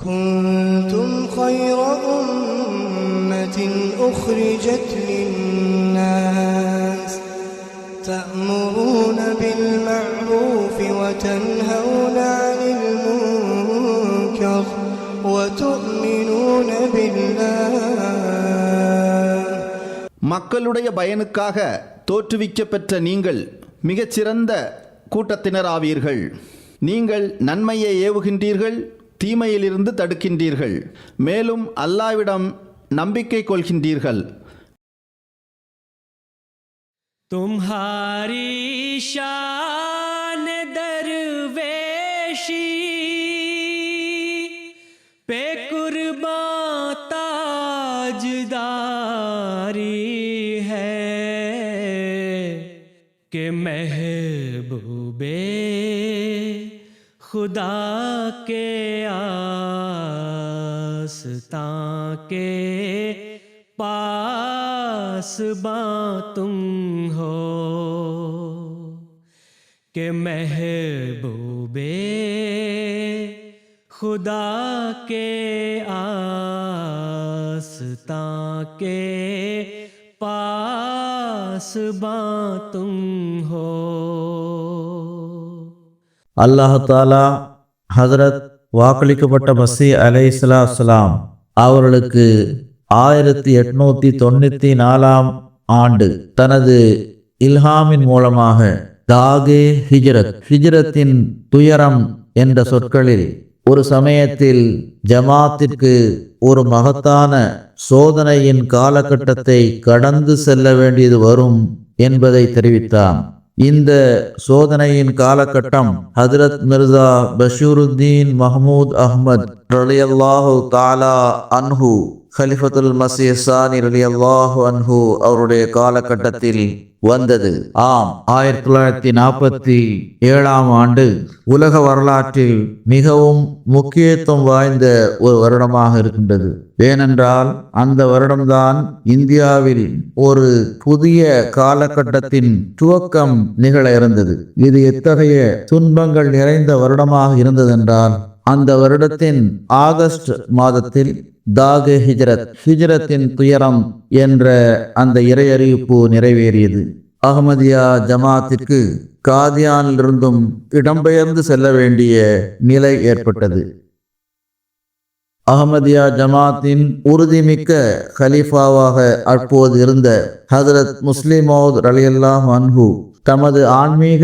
كنتم خير أمة أخرجت للناس تأمرون بالمعروف وتنهون عن المنكر وتؤمنون بالله மக்களுடைய பயனுக்காக தோற்றுவிக்கப்பெற்ற நீங்கள் மிகச்சிறந்த கூட்டத்தினராவீர்கள் நீங்கள் நன்மையை ஏவுகின்றீர்கள் தீமையிலிருந்து தடுக்கின்றீர்கள் மேலும் அல்லாவிடம் நம்பிக்கை கொள்கின்றீர்கள் तुम्हारी शान दरवेशी पे कुर्बान ताजदारी है कि महबूबे خدا کے آستان کے پاس باں تم ہو کہ محبوبے خدا کے آستان کے پاس باں تم ہو தாலா ஹதரத் வாக்களிக்கப்பட்ட மசி அலை இஸ்லாம் அவர்களுக்கு ஆயிரத்தி எட்நூத்தி தொண்ணூத்தி நாலாம் ஆண்டு தனது இல்ஹாமின் மூலமாக தாகே ஹிஜ்ரத் ஹிஜ்ரத்தின் துயரம் என்ற சொற்களில் ஒரு சமயத்தில் ஜமாத்திற்கு ஒரு மகத்தான சோதனையின் காலகட்டத்தை கடந்து செல்ல வேண்டியது வரும் என்பதை தெரிவித்தான். இந்த சோதனையின் காலகட்டம் ஹதரத் மிர்சா பஷூருத்தீன் மஹமூத் அஹ்மத் ரலியல்லாஹு தாலா அன்ஹு ஹலிஃபத்துல் மசீசானி ரலியல்லாஹு அன்ஹு அவருடைய காலகட்டத்தில் வந்தது. ஆம். ஆயிரத்தி தொள்ளாயிரத்தி நாற்பத்தி ஏழாம் ஆண்டு உலக வரலாற்றில் மிகவும் முக்கியத்துவம் வாய்ந்த ஒரு வருடமாக இருக்கின்றது. ஏனென்றால் அந்த வருடம்தான் இந்தியாவில் ஒரு புதிய காலகட்டத்தின் துவக்கம் நிகழ இருந்தது. இது எத்தகைய துன்பங்கள் நிறைந்த வருடமாக இருந்ததென்றால் அந்த வருடத்தின் ஆகஸ்ட் மாதத்தில் தாகு ஹிஜ்ரத் ஹிஜ்ரத்தின் துயரம் என்ற அந்த இறையறிவிப்பு நிறைவேறியது. அகமதியா ஜமாத்திற்கு காதியானிலிருந்தும் இடம்பெயர்ந்து செல்ல வேண்டிய நிலை ஏற்பட்டது. அகமதியா ஜமாத்தின் உறுதிமிக்க கலீஃபாவாக அப்போது இருந்த ஹதரத் முஸ்லிமோத் ரலியல்லாஹ் அன்ஹு தமது ஆன்மீக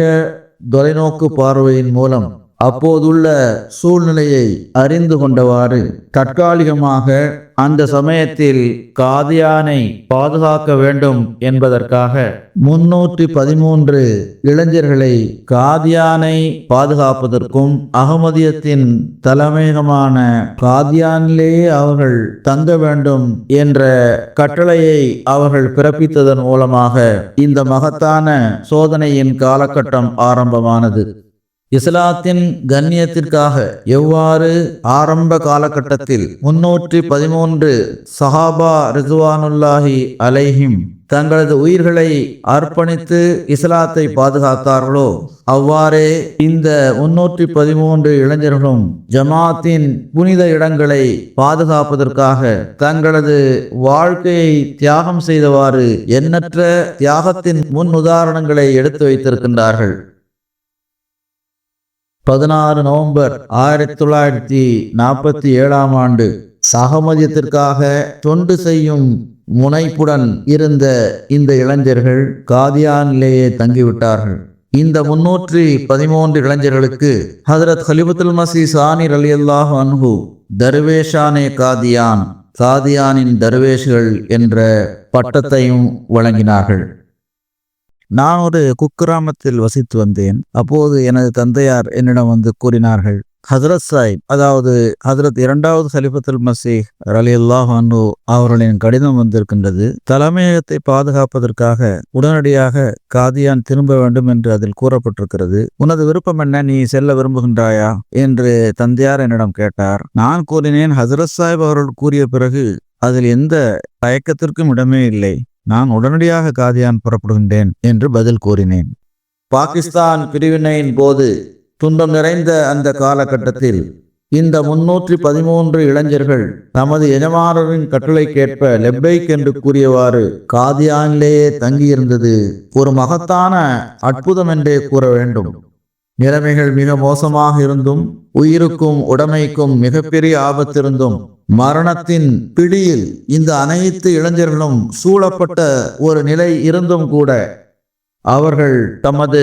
தொலைநோக்கு பார்வையின் மூலம் அப்போதுள்ள சூழ்நிலையை அறிந்து கொண்டவாறு தற்காலிகமாக அந்த சமயத்தில் காதியானை பாதுகாக்க வேண்டும் என்பதற்காக முன்னூற்றி பதிமூன்று இளைஞர்களை காதியானை பாதுகாப்பதற்கும் அகமதியத்தின் தலைமையகமான காதியானிலேயே அவர்கள் தங்க வேண்டும் என்ற கட்டளையை அவர்கள் பிறப்பித்ததன் மூலமாக இந்த மகத்தான சோதனையின் காலகட்டம் ஆரம்பமானது. இஸ்லாத்தின் கண்ணியத்திற்காக எவ்வாறு ஆரம்ப காலகட்டத்தில் முன்னூற்றி பதிமூன்று சஹாபா ரிதுவானுல்லாஹி அலைஹிம் தங்களது உயிர்களை அர்ப்பணித்து இஸ்லாத்தை பாதுகாத்தார்களோ அவ்வாறே இந்த முன்னூற்றி பதிமூன்று இளைஞர்களும் ஜமாத்தின் புனித இடங்களை பாதுகாப்பதற்காக தங்களது வாழ்க்கையை தியாகம் செய்தவாறு எண்ணற்ற தியாகத்தின் முன் உதாரணங்களை எடுத்து வைத்திருக்கின்றார்கள். பதினாறு நவம்பர் ஆயிரத்தி தொள்ளாயிரத்தி நாற்பத்தி ஏழாம் ஆண்டு. சகமதியத்திற்காக தொண்டு செய்யும் முனைப்புடன் இருந்த இந்த இளைஞர்கள் காதியானிலேயே தங்கிவிட்டார்கள். இந்த முன்னூற்றி பதிமூன்று இளைஞர்களுக்கு ஹதரத் ஹலிபத்துல் மசி சானிர் அலி அல்லாஹ் அன்ஹு தர்வேஷானே காதியான் காதியானின் தர்வேஷ்கள் என்ற பட்டத்தையும் வழங்கினார்கள். நான் ஒரு குக்கிராமத்தில் வசித்து வந்தேன். அப்போது எனது தந்தையார் என்னிடம் வந்து கூறினார்கள் ஹசரத் சாஹிப் அதாவது ஹசரத் இரண்டாவது சலிபத்துல் மசீஹ் அலி அல்லாஹ் அவர்களின் கடிதம் வந்திருக்கின்றது. தலைமையகத்தை பாதுகாப்பதற்காக உடனடியாக காதியான் திரும்ப வேண்டும் என்று அதில் கூறப்பட்டிருக்கிறது. உனது விருப்பம் என்ன? நீ செல்ல விரும்புகின்றாயா? என்று தந்தையார் என்னிடம் கேட்டார். நான் கூறினேன் ஹசரத் சாஹிப் அவர்கள் கூறிய பிறகு அதில் எந்த தயக்கத்திற்கும் இடமே இல்லை. நான் உடனடியாக காதியான் புறப்படுகின்றேன் என்று பதில் கூறினேன். பாகிஸ்தான் பிரிவினையின் போது துன்பம் நிறைந்த அந்த காலகட்டத்தில் இந்த முன்னூற்றி பதிமூன்று இளைஞர்கள் தமது எஜமானரின் கட்டளைக்கேற்ப லெப்பைக் என்று கூறியவாறு காதியானிலேயே தங்கியிருந்தது. ஒரு மகத்தான அற்புதம் என்றே கூற வேண்டும். நிலைமைகள் மிக மோசமாக இருந்தும் உயிருக்கும் உடமைக்கும் மிகப்பெரிய ஆபத்திருந்தும் மரணத்தின் பிடியில் இந்த அனைத்து இளைஞர்களும் சூழப்பட்ட ஒரு நிலை இருந்தும் கூட அவர்கள் தமது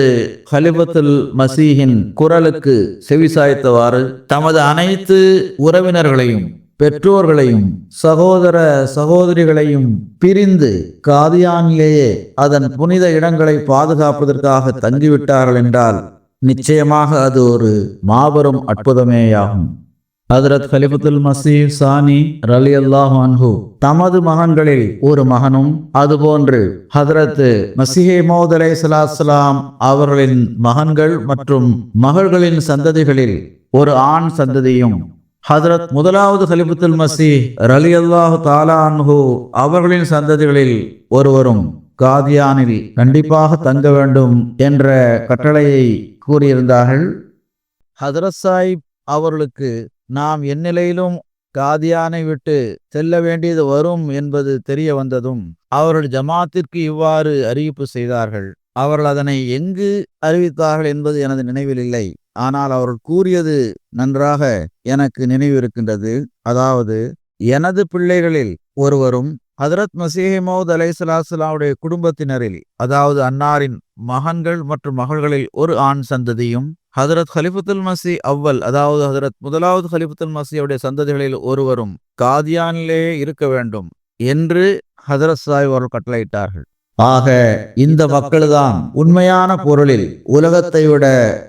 ஹலிபத்துல் மசீஹின் குரலுக்கு செவிசாய்த்தவாறு தமது அனைத்து உறவினர்களையும் பெற்றோர்களையும் சகோதர சகோதரிகளையும் பிரிந்து காதியானிலேயே அதன் புனித இடங்களை பாதுகாப்பதற்காக தங்கிவிட்டார்கள் என்றால் நிச்சயமாக அது ஒரு மாபெரும் அற்புதமேயாகும். ஹதரத் கலிபத்துல் மசீஹ் சானி ரலி அல்லாஹ் அன்ஹு தமது மகன்களில் ஒரு மகனும் அதுபோன்று ஹதரத் மசிஹே மோதலை அலை சலாஸ்லாம் அவர்களின் மகன்கள் மற்றும் மகள்களின் சந்ததிகளில் ஒரு ஆண் சந்ததியும் ஹதரத் முதலாவது ஹலிபுத்துல் மசி ரலி அல்லாஹு தாலா அன்ஹு அவர்களின் சந்ததிகளில் ஒருவரும் காதியானில் கண்டிப்பாக தங்க வேண்டும் என்ற கட்டளையை கூறியிருந்தார்கள் ஹதரத் சாஹிப் அவர்களுக்கு நாம் எந்நிலையிலும் காதியானை விட்டு செல்ல வேண்டியது வரும் என்பது தெரிய வந்ததும் அவர்கள் ஜமாத்திற்கு இவ்வாறு அறிவிப்பு செய்தார்கள். அவர்கள் அதனை எங்கு அறிவித்தார்கள் என்பது எனது நினைவில் இல்லை. ஆனால் அவர்கள் கூறியது நன்றாக எனக்கு நினைவிருக்கின்றது. அதாவது எனது பிள்ளைகளில் ஒருவரும் ஹதரத் மசீஹமோத் அலைசலாசலாவுடைய குடும்பத்தினரில் அதாவது அன்னாரின் மகன்கள் மற்றும் மகள்களில் ஒரு ஆண் சந்ததியும் ஹதரத் ஹலிஃபுத்துல் மசி அவ்வல் அதாவது ஹதரத் முதலாவது ஹலிஃபுத்துல் மசியுடைய சந்ததிகளில் ஒருவரும் காதியானிலேயே இருக்க வேண்டும் என்று ஹதரத் சாஹிப் அவர்கள் கட்டளையிட்டார்கள். ஆக இந்த மக்கள்தான் உண்மையான பொருளில் உலகத்தை விட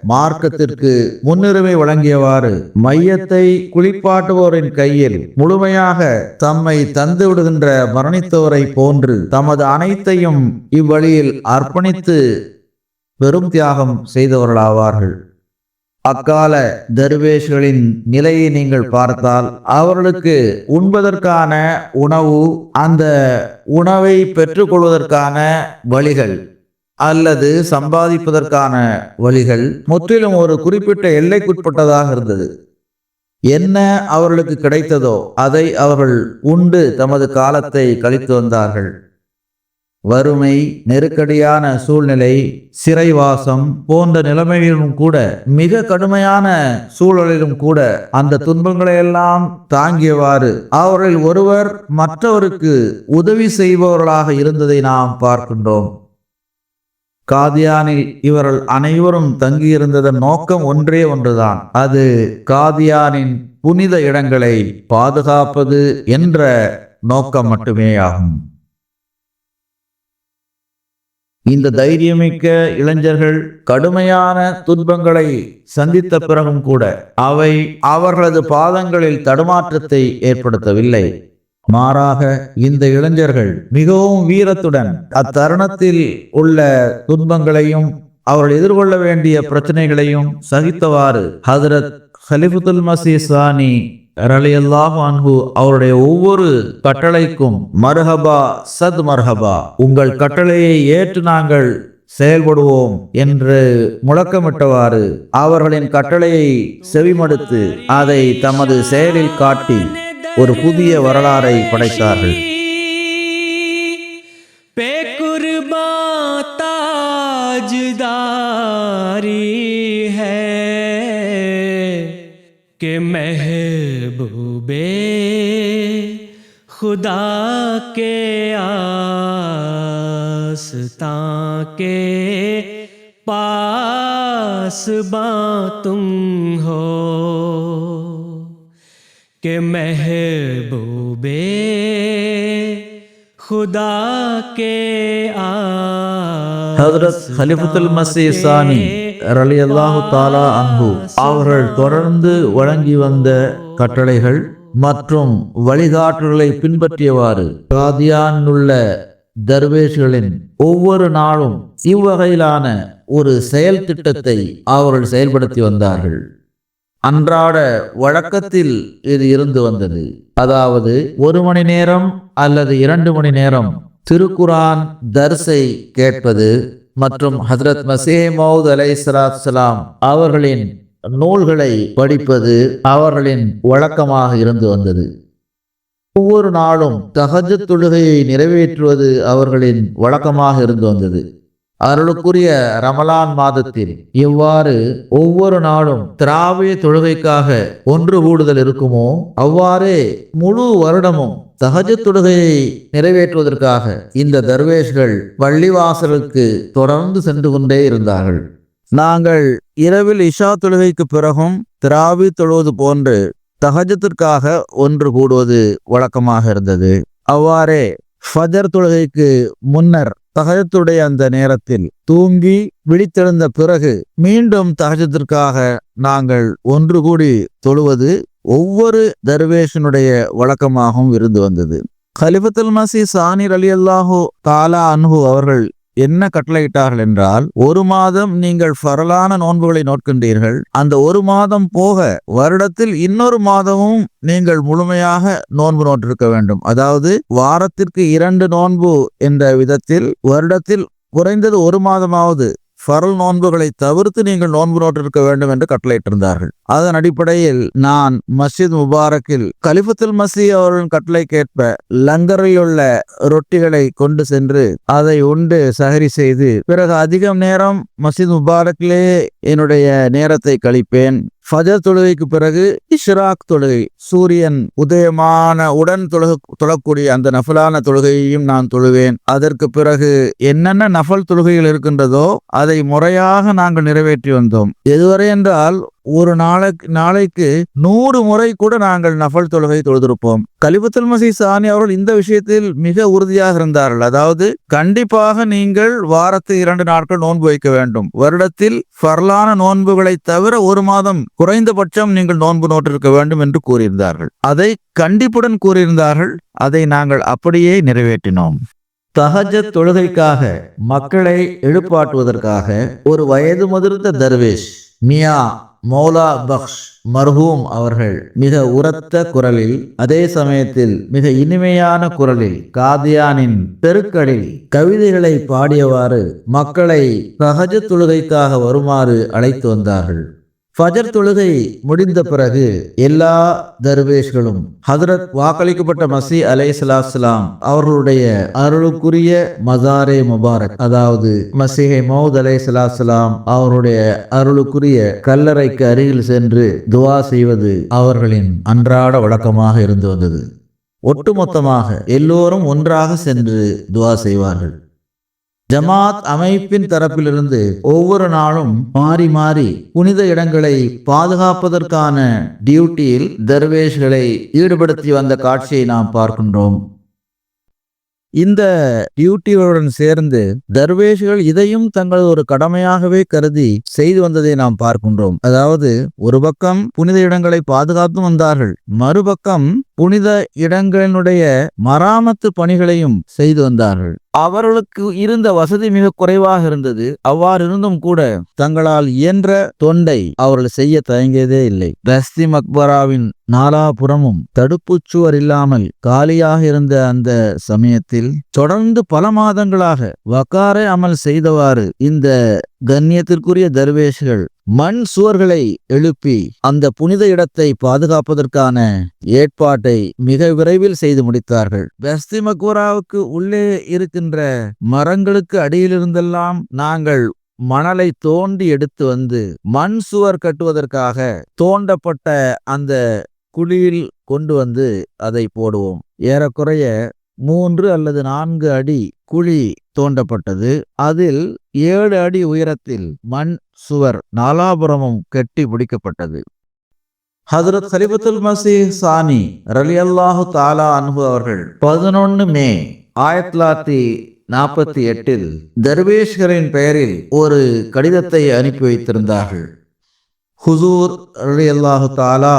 மார்க்கத்திற்கு முன்னுரிமை வழங்கியவாறு மையத்தை குளிப்பாட்டுவோரின் கையில் முழுமையாக தம்மை தந்து விடுகின்ற மரணித்தோரை போன்று தமது அனைத்தையும் இவ்வழியில் அர்ப்பணித்து பெரும் தியாகம் செய்தவர்களாவார்கள். அக்கால தர்வேஷ்களின் நிலையை நீங்கள் பார்த்தால் அவர்களுக்கு உண்பதற்கான உணவு அந்த உணவை பெற்றுக்கொள்வதற்கான வழிகள் அல்லது சம்பாதிப்பதற்கான வழிகள் முற்றிலும் ஒரு குறிப்பிட்ட எல்லைக்குட்பட்டதாக இருந்தது. என்ன அவர்களுக்கு கிடைத்ததோ அதை அவர்கள் உண்டு தமது காலத்தை கழித்து வந்தார்கள். வறுமை நெருக்கடியான சூழ்நிலை சிறைவாசம் போன்ற நிலைமையிலும் கூட மிக கடுமையான சூழலிலும் கூட அந்த துன்பங்களை எல்லாம் தாங்கியவாறு அவர்கள் ஒருவர் மற்றவருக்கு உதவி செய்பவர்களாக இருந்ததை நாம் பார்க்கின்றோம். காதியானில் இவர்கள் அனைவரும் தங்கியிருந்ததன் நோக்கம் ஒன்றே ஒன்றுதான். அது காதியானின் புனித இடங்களை பாதுகாப்பது என்ற நோக்கம் மட்டுமே ஆகும் இந்த தைரியமிக்க இளைஞர்கள் கடுமையான துன்பங்களை சந்தித்த பிறகும் கூட அவை அவர்களது பாதங்களில் தடுமாற்றத்தை ஏற்படுத்தவில்லை. மாறாக இந்த இளைஞர்கள் மிகவும் வீரத்துடன் அத்தருணத்தில் உள்ள துன்பங்களையும் அவர்கள் எதிர்கொள்ள வேண்டிய பிரச்சனைகளையும் சகித்தவாறு ஹதரத் ஹலிஃபுல் மசீசானி அன்பு அவருடைய ஒவ்வொரு கட்டளைக்கும் மர்ஹபா சத் மர்ஹபா உங்கள் கட்டளையை ஏற்று நாங்கள் செயல்படுவோம் என்று முழக்கமிட்டவாறு அவர்களின் கட்டளையை செவிமடுத்து அதை தமது செயலில் காட்டி ஒரு புதிய வரலாறை படைத்தார்கள். பேக்குருபா தாஜுதாரி महबूबे खुदा के आस्ता के पास बा तुम हो कि महबूबे खुदा के ஹதரத் ஹலிஃபுல் மசி சானி ரலியல்லாஹு தாலா அன்ஹு அவர்கள் தொடர்ந்து வழங்கி வந்த கட்டளைகள் மற்றும் வழிகாட்டுதலை பின்பற்றியவாறு காதியானில் உள்ள தர்வேஷ்களின் ஒவ்வொரு நாளும் இவ்வகையிலான ஒரு செயல் திட்டத்தை அவர்கள் செயல்படுத்தி வந்தார்கள். அன்றாட வழக்கத்தில் இது இருந்து வந்தது. அதாவது ஒரு மணி நேரம் அல்லது இரண்டு மணி நேரம் திருக்குரான் தர்சை கேட்பது மற்றும் ஹஸ்ரத் மசேமௌத் அலை அலை சலாம் அவர்களின் நூல்களை படிப்பது அவர்களின் வழக்கமாக இருந்து வந்தது. ஒவ்வொரு நாளும் தகஜ தொழுகையை நிறைவேற்றுவது அவர்களின் வழக்கமாக இருந்து வந்தது. அருளுக்குரிய ரமலான் மாதத்தில் இவ்வாறு ஒவ்வொரு நாளும் திராவிய தொழுகைக்காக ஒன்று கூடுதல் இருக்குமோ அவ்வாறே முழு வருடமும் தகஜ தொழுகையை நிறைவேற்றுவதற்காக இந்த தர்வேஷ்கள் பள்ளிவாசலுக்கு தொடர்ந்து சென்று கொண்டே இருந்தார்கள். நாங்கள் இரவில் இஷா தொழுகைக்கு பிறகும் திராவி தொழுவது போன்று தகஜத்திற்காக ஒன்று கூடுவது வழக்கமாக இருந்தது. அவ்வாறே ஃபஜர் தொழுகைக்கு முன்னர் தகஜத்துடைய அந்த நேரத்தில் தூங்கி விழித்தெழுந்த பிறகு மீண்டும் தகஜத்திற்காக நாங்கள் ஒன்று கூடி தொழுவது ஒவ்வொரு தர்வேஷனுடைய வழக்கமாகவும் இருந்து வந்தது. கலிஃபத்துல் மசி சானிர் அலி அல்லாஹூ தாலா அன்ஹு அவர்கள் என்ன கட்டளையிட்டார்கள் என்றால் ஒரு மாதம் நீங்கள் பரலான நோன்புகளை நோட்கின்றீர்கள். அந்த ஒரு மாதம் போக வருடத்தில் இன்னொரு மாதமும் நீங்கள் முழுமையாக நோன்பு நோட்டிருக்க வேண்டும். அதாவது வாரத்திற்கு இரண்டு நோன்பு என்ற விதத்தில் வருடத்தில் குறைந்தது ஒரு மாதமாவது ஃபரல் நோன்புகளை தவிர்த்து நீங்கள் நோன்பு நோட்டிருக்க வேண்டும் என்று கட்டளையிட்டிருந்தார்கள். அதன் அடிப்படையில் நான் மஸ்ஜித் முபாரக்கில் கலிஃபத்துல் மசி அவர்களின் கட்டளைக்கேற்ப லங்கரில் உள்ள ரொட்டிகளை கொண்டு சென்று அதை உண்டு சஹரி செய்து பிறகு அதிகம் நேரம் மஸ்ஜித் முபாரக்கிலே என்னுடைய நேரத்தை கழிப்பேன். ஃபஜர் தொழுகைக்கு பிறகு இஷ்ராக் தொழுகை. சூரியன் உதயமான உடன் தொழுக தொழக்கூடிய அந்த நஃபலான தொழுகையையும் நான் தொழுவேன். அதற்கு பிறகு என்னென்ன நஃபல் தொழுகைகள் இருக்கின்றதோ அதை முறையாக நாங்கள் நிறைவேற்றி வந்தோம். எதுவரை என்றால் ஒரு நாளைக்கு நாளைக்கு நூறு முறை கூட நாங்கள் நஃபல் தொழுகை தொழுதிருப்போம். கலிபத்துல் மசி சாணி அவர்கள் இந்த விஷயத்தில் மிக உறுதியாக இருந்தார்கள். அதாவது கண்டிப்பாக நீங்கள் வாரத்து இரண்டு நாட்கள் நோன்பு வைக்க வேண்டும். வருடத்தில் பரலான நோன்புகளை தவிர ஒரு மாதம் குறைந்தபட்சம் நீங்கள் நோன்பு நோட்டிருக்க வேண்டும் என்று கூறியிருந்தார்கள். அதை கண்டிப்புடன் கூறியிருந்தார்கள். அதை நாங்கள் அப்படியே நிறைவேற்றினோம். தஹஜ தொழுகைக்காக மக்களை எழுப்பாட்டுவதற்காக ஒரு வயது முதிர்ந்த தர்வேஷ் மியா மௌலா பக்ஷ் மர்ஹூம் அவர்கள் மிக உரத்த குரலில் அதே சமயத்தில் மிக இனிமையான குரலில் காதியானின் தெருக்களில் கவிதைகளை பாடியவாறு மக்களை சகஜ தொழுகைக்காக வருமாறு அழைத்து வந்தார்கள். ஃபஜர் தொழுகை முடிந்த பிறகு எல்லா தர்வேஷ்களும் ஹதரத் வாக்களிக்கப்பட்ட மசி அலை சலாஸ்லாம் அவர்களுடைய அருளுக்குரிய மசாரே முபாரக். அதாவது மசிஹை மௌத் அலை சலாஸ்லாம் அவருடைய அருளுக்குரிய கல்லறைக்கு அருகில் சென்று துவா செய்வது அவர்களின் அன்றாட வழக்கமாக இருந்து வந்தது. ஒட்டுமொத்தமாக எல்லோரும் ஒன்றாக சென்று துவா செய்வார்கள். ஜமாத் அமைப்பின் தரப்பிலிருந்து ஒவ்வொரு நாளும் மாறி மாறி புனித இடங்களை பாதுகாப்பதற்கான டியூட்டியில் தர்வேஷ்களை ஈடுபடுத்தி வந்த காட்சியை நாம் பார்க்கின்றோம். இந்த டியூட்டிகளுடன் சேர்ந்து தர்வேஷ்கள் இதையும் தங்கள் ஒரு கடமையாகவே கருதி செய்து வந்ததை நாம் பார்க்கின்றோம். அதாவது ஒரு பக்கம் புனித இடங்களை பாதுகாத்து வந்தார்கள் மறுபக்கம் புனித இடங்களினுடைய மராமத்து பணிகளையும் செய்து வந்தார்கள். அவர்களுக்கு இருந்த வசதி மிக குறைவாக இருந்தது அவ்வாறு இருந்தும் கூட தங்களால் இயன்ற தொண்டை அவர்கள் செய்ய தயங்கியதே இல்லை. ரஸ்தி மக்பராவின் நாலாபுறமும் தடுப்புச் சுவர் இல்லாமல் காலியாக இருந்த அந்த சமயத்தில் தொடர்ந்து பல மாதங்களாக வக்காரை அமல் செய்தவாறு இந்த கண்ணியத்திற்குரிய தர்வேஷ்கள் மண் சுவர்களை எழுப்பி அந்த புனித இடத்தை பாதுகாப்பதற்கான ஏற்பாட்டை மிக விரைவில் செய்து முடித்தார்கள். பெஸ்தி மக்வராவுக்கு உள்ளே இருக்கின்ற மரங்களுக்கு அடியிலிருந்தெல்லாம் நாங்கள் மணலை தோண்டி எடுத்து வந்து மண் சுவர் கட்டுவதற்காக தோண்டப்பட்ட அந்த குழியில் கொண்டு வந்து அதை போடுவோம். ஏறக்குறைய மூன்று அல்லது நான்கு அடி குழி தோண்டப்பட்டது. அதில் ஏழு அடி உயரத்தில் மண் சுவர் நாலாபுரமும் கட்டி பிடிக்கப்பட்டது. ஹதரத் ஹலிபத்துல் மசீஹ் சானி ரலி அல்லாஹு தாலா அன்பு அவர்கள் பதினொன்னு மே ஆயிரத்தி தொள்ளாயிரத்தி நாற்பத்தி எட்டில் தர்வேஷ்கரின் பெயரில் ஒரு கடிதத்தை அனுப்பி வைத்திருந்தார்கள். ஹுசூர் அல்லாஹு தாலா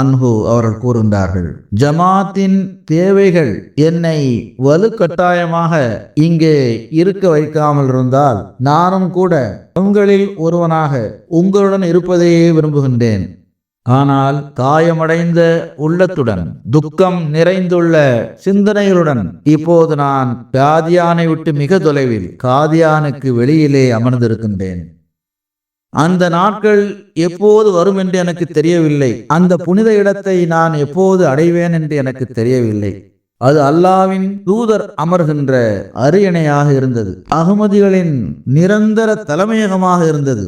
அன்ஹு அவர்கள் கூறுகின்றார்கள் ஜமாத்தின் தேவைகள் என்னை வலுக்கட்டாயமாக இங்கே இருக்க வைக்காமல் இருந்தால் நானும் கூட உங்களில் ஒருவனாக உங்களுடன் இருப்பதையே விரும்புகின்றேன். ஆனால் காயமடைந்த உள்ளத்துடன் துக்கம் நிறைந்துள்ள சிந்தனைகளுடன் இப்போது நான் காதியானை விட்டு மிக தொலைவில் காதியானுக்கு வெளியிலே அமர்ந்திருக்கின்றேன். அந்த நாட்கள் எப்போது வரும் என்று எனக்கு தெரியவில்லை. அந்த புனித இடத்தை நான் எப்போது அடைவேன் என்று எனக்கு தெரியவில்லை. அது அல்லாவின் தூதர் அமர்கின்ற அரியணையாக இருந்தது. அகமதிகளின் நிரந்தர தலைமையகமாக இருந்தது.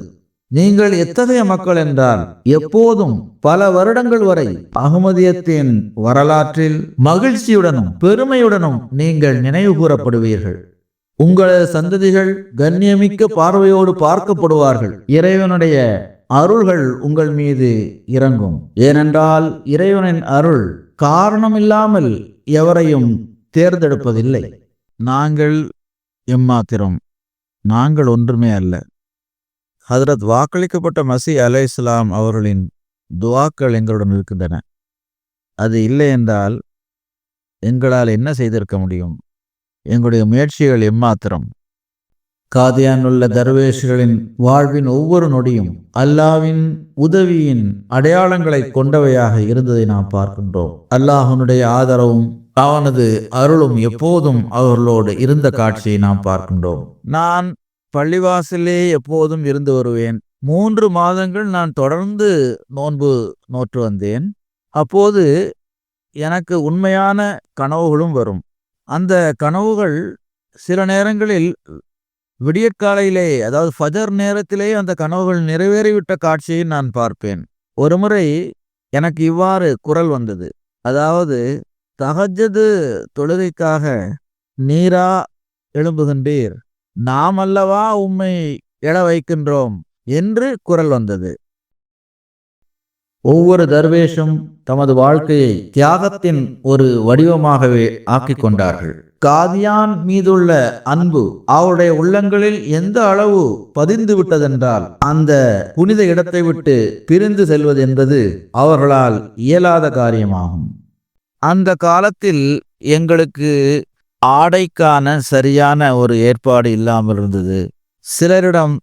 நீங்கள் எத்தகைய மக்கள் என்றால் எப்போதும் பல வருடங்கள் வரை அகமதியத்தின் வரலாற்றில் மகிழ்ச்சியுடனும் பெருமையுடனும் நீங்கள் நினைவு கூறப்படுவீர்கள். உங்களது சந்ததிகள் கண்ணியமிக்க பார்வையோடு பார்க்கப்படுவார்கள். இறைவனுடைய அருள்கள் உங்கள் மீது இறங்கும். ஏனென்றால் இறைவனின் அருள் காரணமில்லாமல் எவரையும் தேர்ந்தெடுப்பதில்லை. நாங்கள் எம்மாத்திரம் நாங்கள் ஒன்றுமே அல்ல. ஹதரத் வாக்களிக்கப்பட்ட மசி அலை இஸ்லாம் அவர்களின் துவாக்கள் எங்களுடன் இருக்கின்றன. அது இல்லை என்றால் எங்களால் என்ன செய்திருக்க முடியும்? எங்களுடைய முயற்சிகள் எம்மாத்திரம். காதியான் உள்ள தர்வேஷ்களின் வாழ்வின் ஒவ்வொரு நொடியும் அல்லாவின் உதவியின் அடையாளங்களை கொண்டவையாக இருந்ததை நாம் பார்க்கின்றோம். அல்லாஹனுடைய ஆதரவும் அவனது அருளும் எப்போதும் அவர்களோடு இருந்த காட்சியை நாம் பார்க்கின்றோம். நான் பள்ளிவாசலே எப்போதும் இருந்து வருவேன். மூன்று மாதங்கள் நான் தொடர்ந்து நோன்பு நோற்று வந்தேன். அப்போது எனக்கு உண்மையான கனவுகளும் வரும். அந்த கனவுகள் சில நேரங்களில் விடியற்காலையிலே அதாவது ஃபஜர் நேரத்திலே அந்த கனவுகள் நிறைவேறிவிட்ட காட்சியை நான் பார்ப்பேன். ஒருமுறை எனக்கு இவ்வாறு குரல் வந்தது. அதாவது தகஜது தொழுகைக்காக நீரா எழும்புகின்றீர். நாம் அல்லவா உம்மை எழ வைக்கின்றோம் என்று குரல் வந்தது. ஒவ்வொரு தர்வேஷும் தமது வாழ்க்கையை தியாகத்தின் ஒரு வடிவமாகவே ஆக்கிக் கொண்டார்கள் காதியான் மீதுள்ள அன்பு அவருடைய உள்ளங்களில் எந்த அளவு பதிந்து விட்டதென்றால் அந்த புனித இடத்தை விட்டு பிரிந்து செல்வது என்பது அவர்களால் இயலாத காரியமாகும். அந்த காலத்தில் எங்களுக்கு ஆடைக்கான சரியான ஒரு ஏற்பாடு இல்லாமல் இருந்தது. சிலரிடம்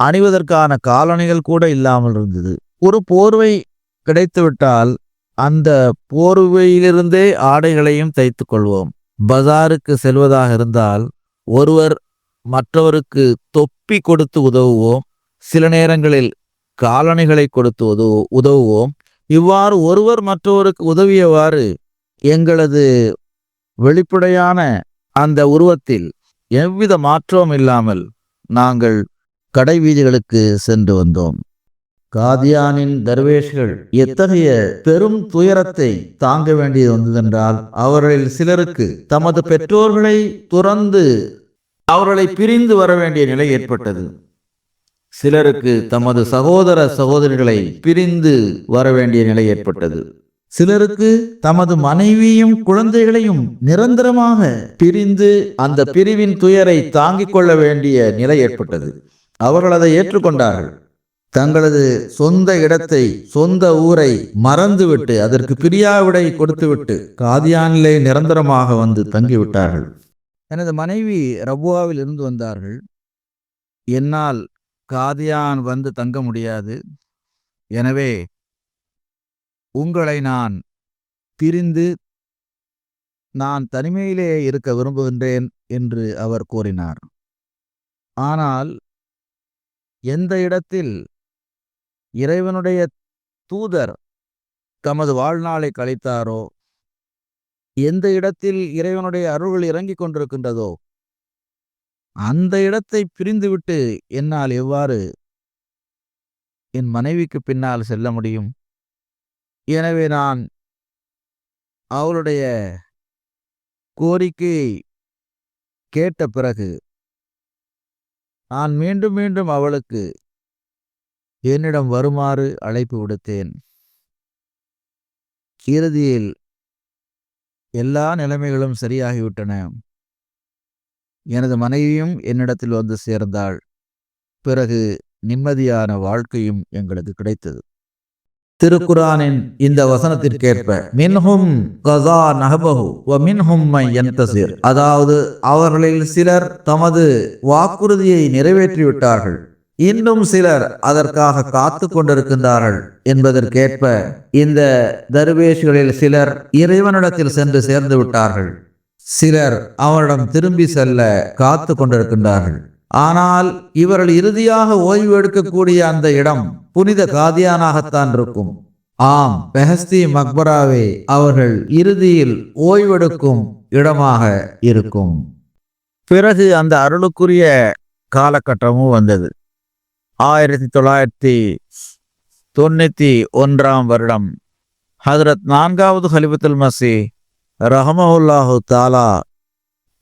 அணிவதற்கான காலணிகள் கூட இல்லாமல் இருந்தது. ஒரு போர்வை கிடைத்துவிட்டால் அந்த போர்வையிலிருந்தே ஆடைகளையும் தைத்து கொள்வோம் பஜாருக்கு செல்வதாக இருந்தால் ஒருவர் மற்றவருக்கு தொப்பி கொடுத்து உதவுவோம். சில நேரங்களில் காலணிகளை கொடுத்து உதவு உதவுவோம். இவ்வாறு ஒருவர் மற்றவருக்கு உதவியவாறு எங்களது வெளிப்படையான அந்த உருவத்தில் எவ்வித மாற்றமும் இல்லாமல் நாங்கள் கடை வீதிகளுக்கு சென்று வந்தோம். காதியானின் தர்வேஷ்கள் எத்தகைய பெரும் துயரத்தை தாங்க வேண்டியது வந்ததென்றால் அவர்களில் சிலருக்கு தமது பெற்றோர்களை துறந்து அவர்களை பிரிந்து வர வேண்டிய நிலை ஏற்பட்டது. சிலருக்கு தமது சகோதர சகோதரிகளை பிரிந்து வர வேண்டிய நிலை ஏற்பட்டது. சிலருக்கு தமது மனைவியும் குழந்தைகளையும் நிரந்தரமாக பிரிந்து அந்த பிரிவின் துயரை தாங்கிக் கொள்ள வேண்டிய நிலை ஏற்பட்டது. அவர்கள் அதை ஏற்றுக்கொண்டார்கள். தங்களது சொந்த இடத்தை சொந்த ஊரை மறந்துவிட்டு அதற்கு பிரியாவிடை கொடுத்துவிட்டு காதியானிலே நிரந்தரமாக வந்து தங்கிவிட்டார்கள். எனது மனைவி ரபுவாவில் இருந்து வந்தார்கள். என்னால் காதியான் வந்து தங்க முடியாது. எனவே உங்களை நான் பிரிந்து நான் தனிமையிலே இருக்க விரும்புகின்றேன் என்று அவர் கூறினார். ஆனால் எந்த இடத்தில் இறைவனுடைய தூதர் தமது வாழ்நாளை கழித்தாரோ? எந்த இடத்தில் இறைவனுடைய அருள்கள் இறங்கிக் கொண்டிருக்கின்றதோ? அந்த இடத்தை பிரிந்துவிட்டு என்னால் எவ்வாறு என் மனைவிக்கு பின்னால் செல்ல முடியும்? எனவே நான் அவளுடைய கோரிக்கையை கேட்ட பிறகு நான் மீண்டும் மீண்டும் அவளுக்கு என்னிடம் வருமாறு அழைப்பு விடுத்தேன். இறுதியில் எல்லா நிலைமைகளும் சரியாகிவிட்டன. எனது மனைவியும் என்னிடத்தில் வந்து சேர்ந்தாள். பிறகு நிம்மதியான வாழ்க்கையும் எங்களுக்கு கிடைத்தது. திருக்குரானின் இந்த வசனத்திற்கேற்ப மின்ஹும் கதா நஹபஹு வ மின்ஹும் மை யன்தசிர். அதாவது அவர்களில் சிலர் தமது வாக்குறுதியை நிறைவேற்றிவிட்டார்கள். இன்னும் சிலர் அதற்காக காத்து கொண்டிருக்கின்றார்கள் என்பதற்கேற்ப இந்த தர்வேஷ்களில் சிலர் இறைவனிடத்தில் சென்று சேர்ந்து விட்டார்கள். சிலர் அவரிடம் திரும்பி செல்ல காத்து கொண்டிருக்கின்றார்கள். ஆனால் இவர்கள் இறுதியாக ஓய்வு எடுக்கக்கூடிய அந்த இடம் புனித காதியானாகத்தான் இருக்கும். ஆம் பெஹஸ்தி மக்பராவே அவர்கள் இறுதியில் ஓய்வெடுக்கும் இடமாக இருக்கும். பிறகு அந்த அருளுக்குரிய காலகட்டமும் வந்தது. ஆயிரத்தி தொள்ளாயிரத்தி தொண்ணூத்தி ஒன்றாம் வருடம். ஹதரத் நான்காவது ஹலிபத்துல் மசி ரஹமஹுல்லாஹு தாலா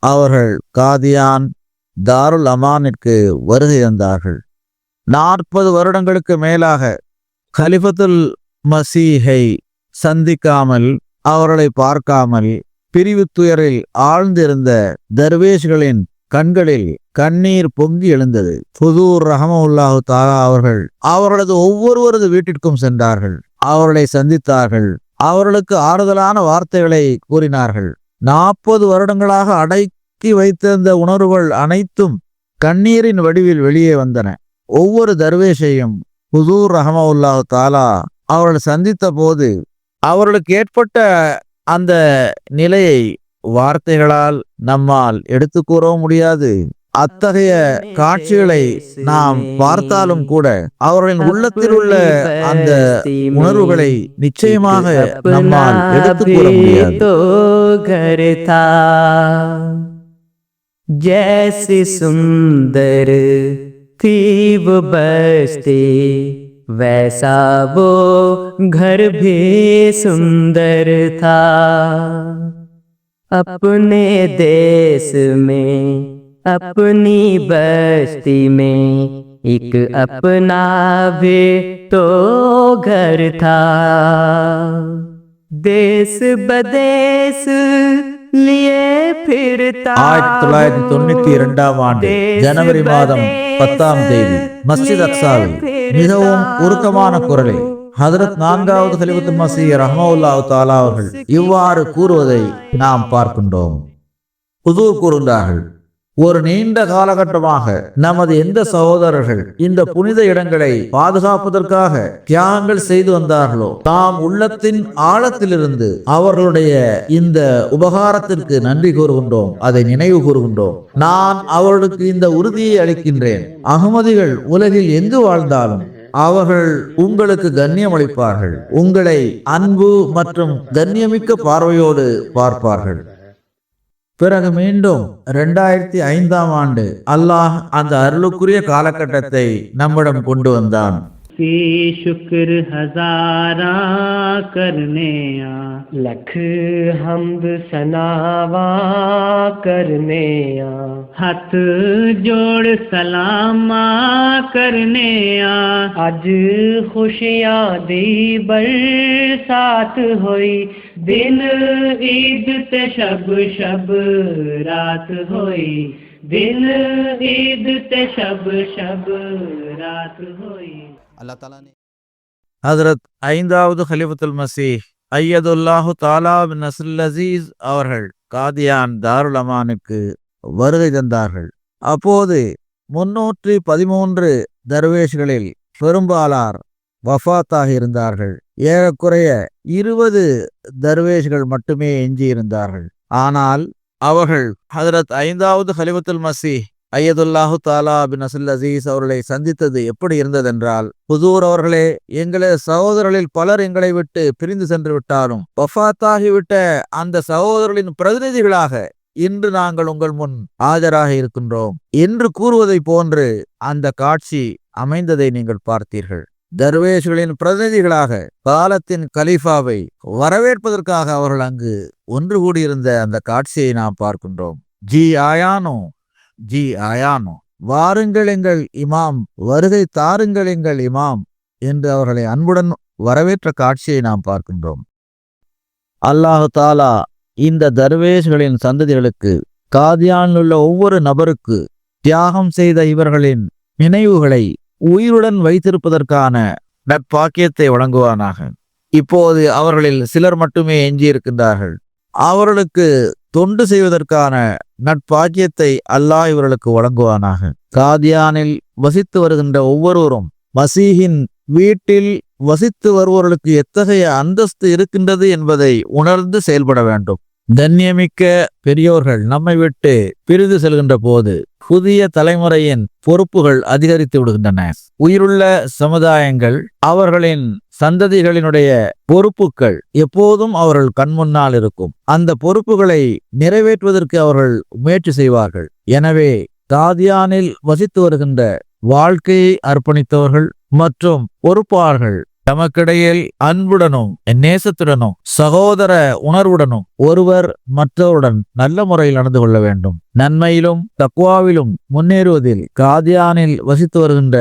அவர்கள் காதியான் தாருல் அமானிற்கு வருகை தந்தார்கள். நாற்பது வருடங்களுக்கு மேலாக கலிஃபத்துல் மசீஹை சந்திக்காமல் அவர்களை பார்க்காமல் பிரிவு துயரில் ஆழ்ந்திருந்த தர்வேஷ்களின் கண்களில் கண்ணீர் பொங்கி எழுந்தது. புதூர் ரஹமவுல்லாஹு தாலா அவர்கள் அவர்களது ஒவ்வொருவரது வீட்டிற்கும் சென்றார்கள். அவர்களை சந்தித்தார்கள். அவர்களுக்கு ஆறுதலான வார்த்தைகளை கூறினார்கள். நாற்பது வருடங்களாக அடக்கி வைத்திருந்த உணர்வுகள் அனைத்தும் கண்ணீரின் வடிவில் வெளியே வந்தன. ஒவ்வொரு தர்வேஷையும் புதூர் ரஹமவுல்லாஹு தாலா அவர்கள் சந்தித்த போது அவர்களுக்கு ஏற்பட்ட அந்த நிலையை வார்த்தைகளால் நம்மால் எடுத்து கூறவும் முடியாது அத்தகைய காட்சிகளை நாம் பார்த்தாலும் கூட அவர்களின் உள்ளத்தில் உள்ள அந்த உணர்வுகளை நிச்சயமாக நம்மால் எடுத்து கூற முடியாது तो घर था जैसी सुंदर थी वो बस्ती वैसा वो घर भी सुंदर था अपने देश में अपनी बस्ती में एक अपना भी तो घर था देश बदेश लिए फिरता ஆயிரத்தி தொள்ளாயிரத்தி தொண்ணூத்தி இரண்டாம் ஆண்டு ஜனவரி மாதம் பத்தாம் தேதி மஸ்ஜித் அக்சாவில் மிகவும் உருக்கமான குரலில் ஹதரத் நான்காவது கலிபத்து மசி ரஹமவுல்லாஹு தாலா அவர்கள் இவ்வாறு கூறுவதை நாம் பார்க்கின்றோம். புதூர் கூறுகிறார்கள் ஒரு நீண்ட காலகட்டமாக நமது எந்த சகோதரர்கள் இந்த புனித இடங்களை பாதுகாப்பதற்காக தியாகங்கள் செய்து வந்தார்களோ தாம் உள்ளத்தின் ஆழத்திலிருந்து அவர்களுடைய இந்த உபகாரத்திற்கு நன்றி கூறுகின்றோம் அதை நினைவு கூறுகின்றோம். நான் அவர்களுக்கு இந்த உறுதியை அளிக்கின்றேன். அகமதிகள் உலகில் எங்கு வாழ்ந்தாலும் அவர்கள் உங்களுக்கு கண்ணியம் அளிப்பார்கள் உங்களை அன்பு மற்றும் கண்ணியமிக்க பார்வையோடு பார்ப்பார்கள் பிறகு மீண்டும் ரெண்டாயிரத்தி ஐந்தாம் ஆண்டு அல்லாஹ் அந்த அருளுக்குரிய காலகட்டத்தை நம்மிடம் கொண்டு வந்தான் की शुक्र हजारा करने आ लख हमद सनावा करने आ ਹੱਥ ਜੋੜ ਸਲਾਮਾ ਕਰਨੇ ਆ ਅੱਜ ਖੁਸ਼ੀਆਂ ਦੀ ਬਰਸਾਤ ਹੋਈ ਦਿਨ ਈਦ ਤੇ ਸ਼ਬ ਸ਼ਬ ਰਾਤ ਹੋਈ ਦਿਨ ਈਦ ਤੇ ਸ਼ਬ ਸ਼ਬ ਰਾਤ ਹੋਈ ਅੱਲਾਹ ਤਾਲਾ ਨੇ ஹதரத் ஐந்தாவது ஹலிஃபத்துல் மசி ஐயதுல்லாஹு தாலா நசுல் அசீஸ் அவர்கள் காதியான் தாருல் அமானுக்கு வருகை தந்தார்கள். அப்போது முன்னூற்றி பதிமூன்று தர்வேஷ்களில் பெரும்பாலார் வஃபாத்தாக இருந்தார்கள். ஏறக்குறைய இருபது தர்வேஷ்கள் மட்டுமே எஞ்சியிருந்தார்கள். ஆனால் அவர்கள் ஹதரத் ஐந்தாவது ஹலிஃபத்துல் மசி ஐயதுல்லாஹு தாலா பின் அசுல் அசீஸ் அவர்களை சந்தித்தது எப்படி இருந்ததென்றால் புதூர் அவர்களே எங்களது சகோதரர்களில் பலர் எங்களை விட்டு பிரிந்து சென்று விட்டாலும் பஃபாத்தாகிவிட்ட அந்த சகோதரர்களின் பிரதிநிதிகளாக இன்று நாங்கள் உங்கள் முன் ஆஜராக இருக்கின்றோம் என்று கூறுவதைப் போன்று அந்த காட்சி அமைந்ததை நீங்கள் பார்த்தீர்கள். தர்வேஷ்களின் பிரதிநிதிகளாக காலத்தின் கலீஃபாவை வரவேற்பதற்காக அவர்கள் அங்கு ஒன்று கூடியிருந்த அந்த காட்சியை நாம் பார்க்கின்றோம். ஜி ஆயானோ ஜி ஆயானோ வாருங்கள் எங்கள் இமாம் வருகை தாருங்கள் எங்கள் இமாம் என்று அவர்களை அன்புடன் வரவேற்ற காட்சியை நாம் பார்க்கின்றோம். அல்லாஹு தாலா இந்த தர்வேஷ்களின் சந்ததிகளுக்கு காதியானிலுள்ள ஒவ்வொரு நபருக்கு தியாகம் செய்த இவர்களின் நினைவுகளை உயிருடன் வைத்திருப்பதற்கான நற்பாக்கியத்தை வழங்குவானாக. இப்போது அவர்களில் சிலர் மட்டுமே எஞ்சியிருக்கின்றார்கள். அவர்களுக்கு தொண்டு செய்வதற்கான நட்பாக்கியத்தை அல்லாஹ் இவர்களுக்கு வழங்குவானாக. காதியானில் வசித்து வருகின்ற ஒவ்வொருவரும் மசீஹின் வீட்டில் வசித்து வருபவர்களுக்கு எத்தகைய அந்தஸ்து இருக்கின்றது என்பதை உணர்ந்து செயல்பட வேண்டும். தன்யமிக்க பெரியோர்கள் நம்மை விட்டு பிரிந்து செல்கின்ற போது புதிய தலைமுறையின் பொறுப்புகள் அதிகரித்து விடுகின்றன. உயிருள்ள சமுதாயங்கள் அவர்களின் சந்ததிகளினுடைய பொறுப்புகள் எப்போதும் அவர்கள் கண்முன்னால் இருக்கும். அந்த பொறுப்புகளை நிறைவேற்றுவதற்கு அவர்கள் முயற்சி செய்வார்கள். எனவே தாதியானில் வசித்து வருகின்ற வாழ்க்கையை அர்ப்பணித்தவர்கள் மற்றும் பொறுப்பாளர்கள் தமக்கிடையில் அன்புடனும் நேசத்துடனும் சகோதர உணர்வுடனும் ஒருவர் மற்றவருடன் நல்ல முறையில் நடந்து கொள்ள வேண்டும். நன்மையிலும் தக்குவாவிலும் முன்னேறுவதில் காதியானில் வசித்து வருகின்ற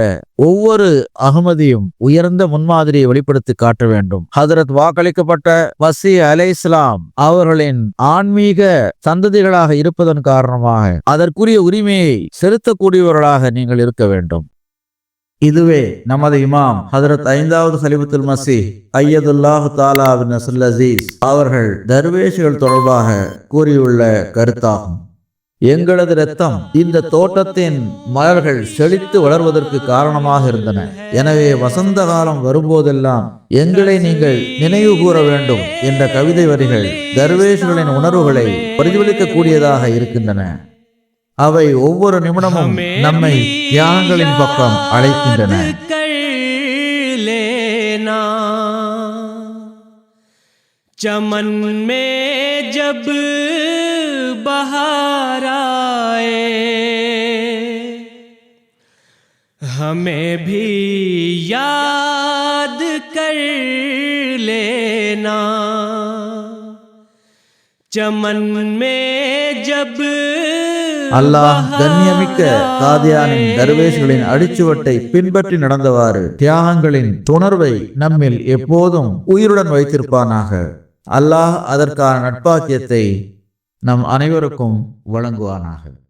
ஒவ்வொரு அகமதியும் உயர்ந்த முன்மாதிரியை வெளிப்படுத்தி காட்ட வேண்டும். ஹதரத் வாக்களிக்கப்பட்ட வசி அலை இஸ்லாம் அவர்களின் ஆன்மீக சந்ததிகளாக இருப்பதன் காரணமாக அதற்குரிய உரிமையை செலுத்தக்கூடியவர்களாக நீங்கள் இருக்க வேண்டும். இதுவே நமது இமாம் ஹதரத் ஐந்தாவது ஹலிபத்துல் மசி ஐயதுல்லாஹு தாலா பின் நசுல் அசீஸ் அவர்கள் தர்வேஷுகள் தொடர்பாக கூறியுள்ள கருத்தாகும் எங்களது ரத்தம் இந்த தோட்டத்தின் மலர்கள் செழித்து வளர்வதற்கு காரணமாக இருந்தன எனவே வசந்த காலம் வரும்போதெல்லாம் எங்களை நீங்கள் நினைவு கூற வேண்டும் என்ற கவிதை வரிகள் தர்வேஷுகளின் உணர்வுகளை பிரதிபலிக்கக்கூடியதாக இருக்கின்றன அவை ஒவ்வொரு நிமிடமும் நம்மை தியாகங்களின் பக்கம் அழைக்கின்றன याद कर लेना चमन में जब बहार आए हमें भी याद कर लेना चमन में जब அல்லாஹ் கண்ணியமிக்க காதியானின் தர்வேஷ்களின் அடிச்சுவட்டை பின்பற்றி நடந்தவாறு தியாகங்களின் துணர்வை நம்மில் எப்போதும் உயிருடன் வைத்திருப்பானாக. அல்லாஹ் அதற்கான நட்பாக்கியத்தை நம் அனைவருக்கும் வழங்குவானாக.